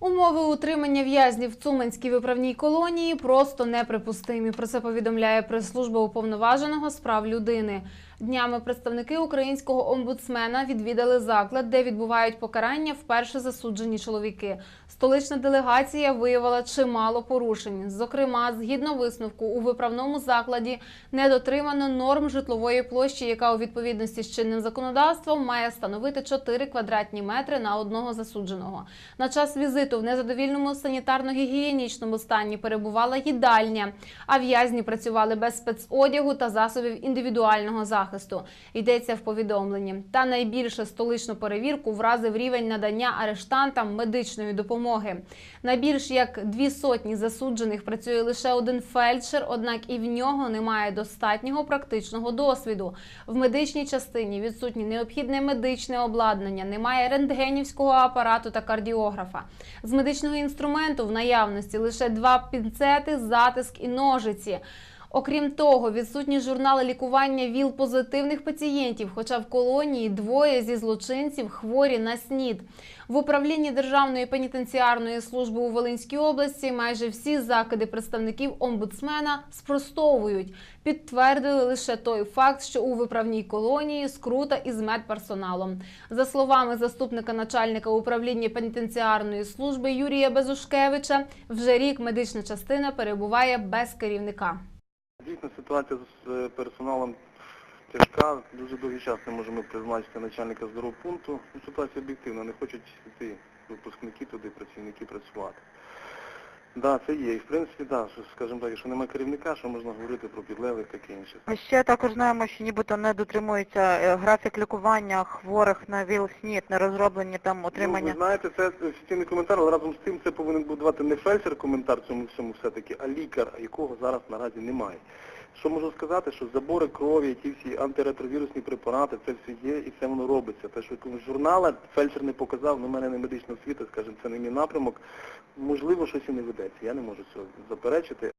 Умови утримання в'язнів в Цуманській виправній колонії просто неприпустимі. Про це повідомляє прес-служба уповноваженого з прав людини. Днями представники українського омбудсмена відвідали заклад, де відбувають покарання вперше засуджені чоловіки. Столична делегація виявила чимало порушень. Зокрема, згідно висновку, у виправному закладі не дотримано норм житлової площі, яка у відповідності з чинним законодавством має становити 4 квадратні метри на одного засудженого. На час візиту в незадовільному санітарно-гігієнічному стані перебувала їдальня, а в'язні працювали без спецодягу та засобів індивідуального захисту. Йдеться в повідомленні. Та найбільше столичну перевірку вразив рівень надання арештантам медичної допомоги. На більш як дві сотні засуджених працює лише один фельдшер, однак і в нього немає достатнього практичного досвіду. В медичній частині відсутнє необхідне медичне обладнання, немає рентгенівського апарату та кардіографа. З медичного інструменту в наявності лише два пінцети, затиск і ножиці. Окрім того, відсутні журнали лікування ВІЛ-позитивних пацієнтів, хоча в колонії двоє зі злочинців хворі на СНІД. В управлінні Державної пенітенціарної служби у Волинській області майже всі закиди представників омбудсмена спростовують. Підтвердили лише той факт, що у виправній колонії скрута із медперсоналом. За словами заступника начальника управління пенітенціарної служби Юрія Безушкевича, вже рік медична частина перебуває без керівника. Дійсно, ситуація з е, персоналом тяжка. Дуже довгий час не можемо призначити начальника здорового пункту. Ну, Ситуація об'єктивна, не хочуть йти випускники туди, працівники працювати. Да, це є. І в принципі, да, що, скажімо так, якщо немає керівника, що можна говорити про підлеглих, таке інше. Ми ще також знаємо, що нібито не дотримується е, графік лікування хворих на ВІЛ-СНІД, не розроблені там Ну, ви отримання. знаєте, це офіційний коментар, але разом з тим це повинен будувати не фельдшер коментар цьому всьому все-таки, а лікар, якого зараз наразі немає. Що можу сказати, що забори крові, ті всі антиретровірусні препарати, це все є і це воно робиться. Те, що журнала фельдшер не показав, ну, в мене не медична освіта, скажімо, це не мій напрямок. Можливо, щось і не ведеться. Я не можу цього заперечити.